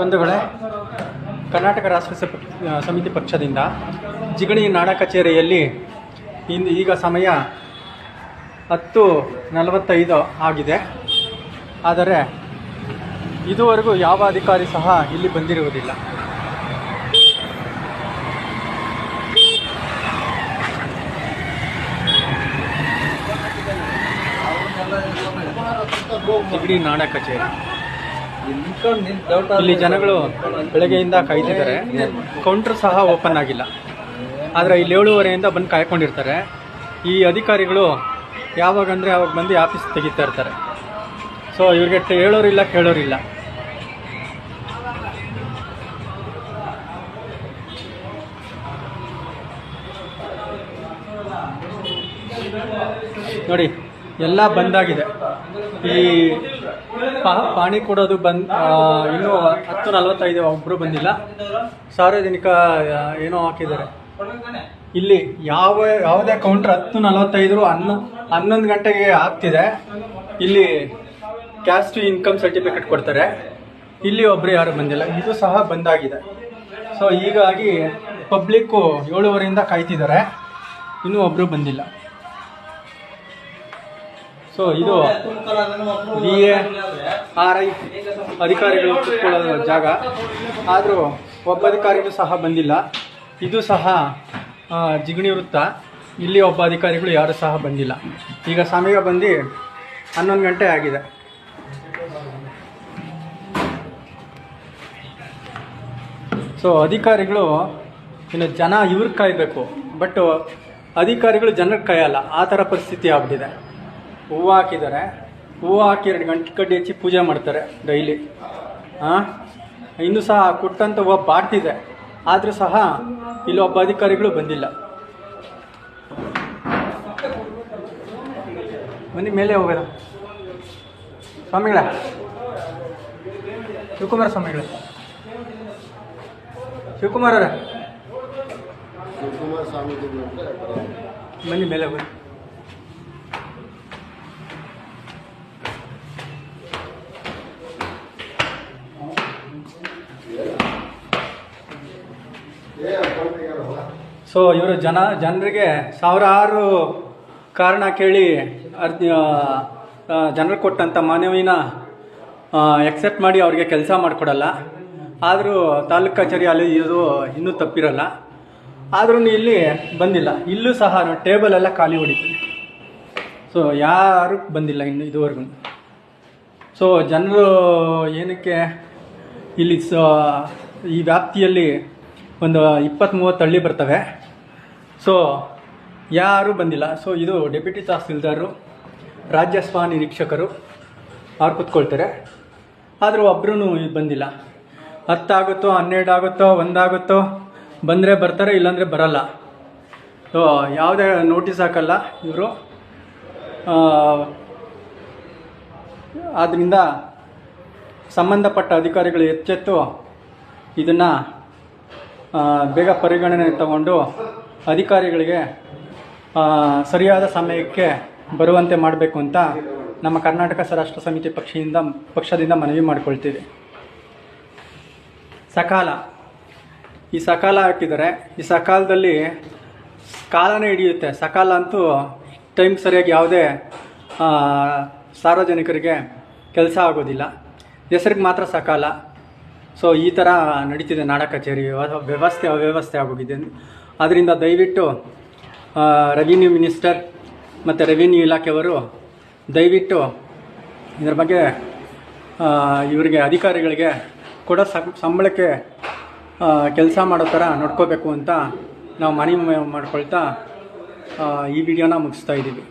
ಬಂಧುಗಳೇ ಕರ್ನಾಟಕ ರಾಷ್ಟ್ರ ಸಮಿತಿ ಪಕ್ಷದಿಂದ ಜಿಗಣಿ ನಾಡ ಕಚೇರಿಯಲ್ಲಿ ಇಂದು ಈಗ ಸಮಯ ಹತ್ತು ನಲವತ್ತೈದು ಆಗಿದೆ. ಆದರೆ ಇದುವರೆಗೂ ಯಾವ ಅಧಿಕಾರಿ ಸಹ ಇಲ್ಲಿ ಬಂದಿರುವುದಿಲ್ಲ. ಜಿಗಣಿ ನಾಡ ಕಚೇರಿ. ಇಲ್ಲಿ ಜನಗಳು ಬೆಳಗ್ಗೆಯಿಂದ ಕಾಯ್ತಿದ್ದಾರೆ. ಕೌಂಟರ್ ಸಹ ಓಪನ್ ಆಗಿಲ್ಲ. ಆದರೆ ಇಲ್ಲಿ ಏಳುವರೆಯಿಂದ ಬಂದು ಕಾಯ್ಕೊಂಡಿರ್ತಾರೆ. ಈ ಅಧಿಕಾರಿಗಳು ಯಾವಾಗ ಅಂದರೆ ಅವಾಗ ಬಂದು ಆಫೀಸ್ ತೆಗಿತಾ ಇರ್ತಾರೆ. ಸೊ ಇವ್ರಿಗೆ ಹೇಳೋರಿಲ್ಲ, ಕೇಳೋರಿಲ್ಲ. ನೋಡಿ, ಎಲ್ಲ ಬಂದಾಗಿದೆ ಈ ಪಾಣಿ ಕೊಡೋದು ಬಂದ್ ಇನ್ನು ಹತ್ತು ನಲವತ್ತೈದು ಒಬ್ಬರು ಬಂದಿಲ್ಲ. ಸಾರ್ವಜನಿಕ ಏನೋ ಹಾಕಿದ್ದಾರೆ. ಇಲ್ಲಿ ಯಾವ, ಯಾವುದೇ ಕೌಂಟರ್ ಹತ್ತು ನಲವತ್ತೈದು ಹನ್ನೊ, ಹನ್ನೊಂದು ಗಂಟೆಗೆ ಆಗ್ತಿದೆ. ಇಲ್ಲಿ ಕ್ಯಾಸ್ಟ್ ಇನ್ಕಮ್ ಸರ್ಟಿಫಿಕೇಟ್ ಕೊಡ್ತಾರೆ. ಇಲ್ಲಿ ಒಬ್ಬರು ಯಾರು ಬಂದಿಲ್ಲ. ಇದು ಸಹ ಬಂದಾಗಿದೆ. ಸೊ ಹೀಗಾಗಿ ಪಬ್ಲಿಕ್ಕು ಏಳುವರೆಯಿಂದ ಕಾಯ್ತಿದ್ದಾರೆ. ಇನ್ನೂ ಒಬ್ಬರು ಬಂದಿಲ್ಲ. ಸೊ, ಇದು ಬಿ ಎ ಆರ್ ಐ ಅಧಿಕಾರಿಗಳು ಕೂತ್ಕೊಳ್ಳೋ ಜಾಗ. ಆದರೂ ಒಬ್ಬ ಅಧಿಕಾರಿಗಳು ಸಹ ಬಂದಿಲ್ಲ. ಇದು ಸಹ ಜಿಗಣಿ ವೃತ್ತ. ಇಲ್ಲಿ ಒಬ್ಬ ಅಧಿಕಾರಿಗಳು ಯಾರು ಸಹ ಬಂದಿಲ್ಲ. ಈಗ ಸಮಯ ಬಂದು ಹನ್ನೊಂದು ಗಂಟೆ ಆಗಿದೆ. ಸೊ, ಅಧಿಕಾರಿಗಳು, ಇನ್ನು ಜನ ಇವ್ರಿಗೆ ಕಾಯಬೇಕು. ಬಟ್ ಅಧಿಕಾರಿಗಳು ಜನಕ್ಕೆ ಕಾಯಲ್ಲ. ಆ ಥರ ಪರಿಸ್ಥಿತಿ ಆಗ್ಬಿಟ್ಟಿದೆ. ಹೂವು ಹಾಕಿದ್ದಾರೆ. ಹೂವು ಹಾಕಿ ಎರಡು ಗಂಟೆ ಕಡ್ಡಿ ಹಚ್ಚಿ ಪೂಜೆ ಮಾಡ್ತಾರೆ ಡೈಲಿ. ಹಾಂ ಇನ್ನೂ ಸಹ ಕೊಟ್ಟಂಥ ಹೂವು ಬಾಡ್ತಿದೆ ಆದರೂ ಸಹ ಇಲ್ಲಿ ಒಬ್ಬ ಅಧಿಕಾರಿಗಳು ಬಂದಿಲ್ಲ. ಬನ್ನಿ ಮೇಲೆ ಹೋಗೋಣ. ಸ್ವಾಮಿಗಳ. ಶಿವಕುಮಾರ ಸ್ವಾಮಿಗಳ. ಶಿವಕುಮಾರ್. ಬನ್ನಿ ಮೇಲೆ ಬನ್ನಿ ಸೊ ಇವರು ಜನ, ಜನರಿಗೆ ಸಾವಿರಾರು ಕಾರಣ ಕೇಳಿ ಅರ್ಜಿ ಜನರಿಗೆ ಕೊಟ್ಟಂಥ ಮನವಿನ ಎಕ್ಸೆಪ್ಟ್ ಮಾಡಿ ಅವ್ರಿಗೆ ಕೆಲಸ ಮಾಡಿಕೊಡಲ್ಲ. ಆದರೂ ತಾಲೂಕು ಕಚೇರಿ ಅಲ್ಲಿ ಇದು ಇನ್ನೂ ತಪ್ಪಿರಲ್ಲ. ಆದ್ರೂ ಇಲ್ಲಿ ಬಂದಿಲ್ಲ. ಇಲ್ಲೂ ಸಹ ಟೇಬಲ್ ಎಲ್ಲ ಖಾಲಿ ಹೊಡಿತೀನಿ ಸೊ ಯಾರು ಬಂದಿಲ್ಲ ಇನ್ನು ಇದುವರೆಗೂ. ಸೊ ಜನರು ಏನಕ್ಕೆ ಇಲ್ಲಿ ಸ ಈ ವ್ಯಾಪ್ತಿಯಲ್ಲಿ ಒಂದು ಇಪ್ಪತ್ತು ಮೂವತ್ತು ಹಳ್ಳಿ ಬರ್ತವೆ. ಸೊ ಯಾರೂ ಬಂದಿಲ್ಲ. ಸೊ ಇದು ಡೆಪ್ಯೂಟಿ ತಹಸೀಲ್ದಾರರು ರಾಜ್ಯ ಸ್ವ ನಿರೀಕ್ಷಕರು, ಅವ್ರು ಕೂತ್ಕೊಳ್ತಾರೆ. ಆದರೂ ಒಬ್ಬರೂ ಬಂದಿಲ್ಲ. ಹತ್ತಾಗುತ್ತೋ ಹನ್ನೆರಡು ಆಗುತ್ತೋ ಒಂದಾಗುತ್ತೋ, ಬಂದರೆ ಬರ್ತಾರೆ, ಇಲ್ಲಾಂದರೆ ಬರಲ್ಲ. ಸೊ ಯಾವುದೇ ನೋಟಿಸ್ ಹಾಕಲ್ಲ ಇವರು. ಆದ್ದರಿಂದ ಸಂಬಂಧಪಟ್ಟ ಅಧಿಕಾರಿಗಳು ಎಚ್ಚೆತ್ತು ಇದನ್ನು ಬೇಗ ಪರಿಗಣನೆ ತಗೊಂಡು ಅಧಿಕಾರಿಗಳಿಗೆ ಸರಿಯಾದ ಸಮಯಕ್ಕೆ ಬರುವಂತೆ ಮಾಡಬೇಕು ಅಂತ ನಮ್ಮ ಕರ್ನಾಟಕ ರಾಷ್ಟ್ರ ಸಮಿತಿ ಪಕ್ಷದಿಂದ ಪಕ್ಷದಿಂದ ಮನವಿ ಮಾಡಿಕೊಳ್ತೀವಿ. ಸಕಾಲ. ಈ ಸಕಾಲ ಹಾಕಿದರೆ, ಈ ಸಕಾಲದಲ್ಲಿ ಕಾಲನೇ ಹಿಡಿಯುತ್ತೆ. ಸಕಾಲ ಅಂತೂ ಟೈಮ್ ಸರಿಯಾಗಿ ಯಾವುದೇ ಸಾರ್ವಜನಿಕರಿಗೆ ಕೆಲಸ ಆಗೋದಿಲ್ಲ. ಹೆಸರಿಗೆ ಮಾತ್ರ ಸಕಾಲ. ಸೊ ಈ ಥರ ನಡೀತಿದೆ ನಾಡ ಕಚೇರಿ. ವ್ಯವ- ವ್ಯವಸ್ಥೆ ಅವ್ಯವಸ್ಥೆ ಆಗೋಗಿದೆ ಆದ್ದರಿಂದ ದಯವಿಟ್ಟು ರೆವಿನ್ಯೂ ಮಿನಿಸ್ಟರ್ ಮತ್ತು ರೆವಿನ್ಯೂ ಇಲಾಖೆಯವರು ದಯವಿಟ್ಟು ಇದರ ಬಗ್ಗೆ ಇವರಿಗೆ ಅಧಿಕಾರಿಗಳಿಗೆ ಕೊಡೋ ಸಂಬಳಕ್ಕೆ ಕೆಲಸ ಮಾಡೋ ಥರ ನೋಡ್ಕೋಬೇಕು ಅಂತ ನಾವು ಮನವಿ ಮಾಡ್ಕೊಳ್ತಾ ಈ ವಿಡಿಯೋನ ಮುಗಿಸ್ತಾ ಇದ್ದೀವಿ.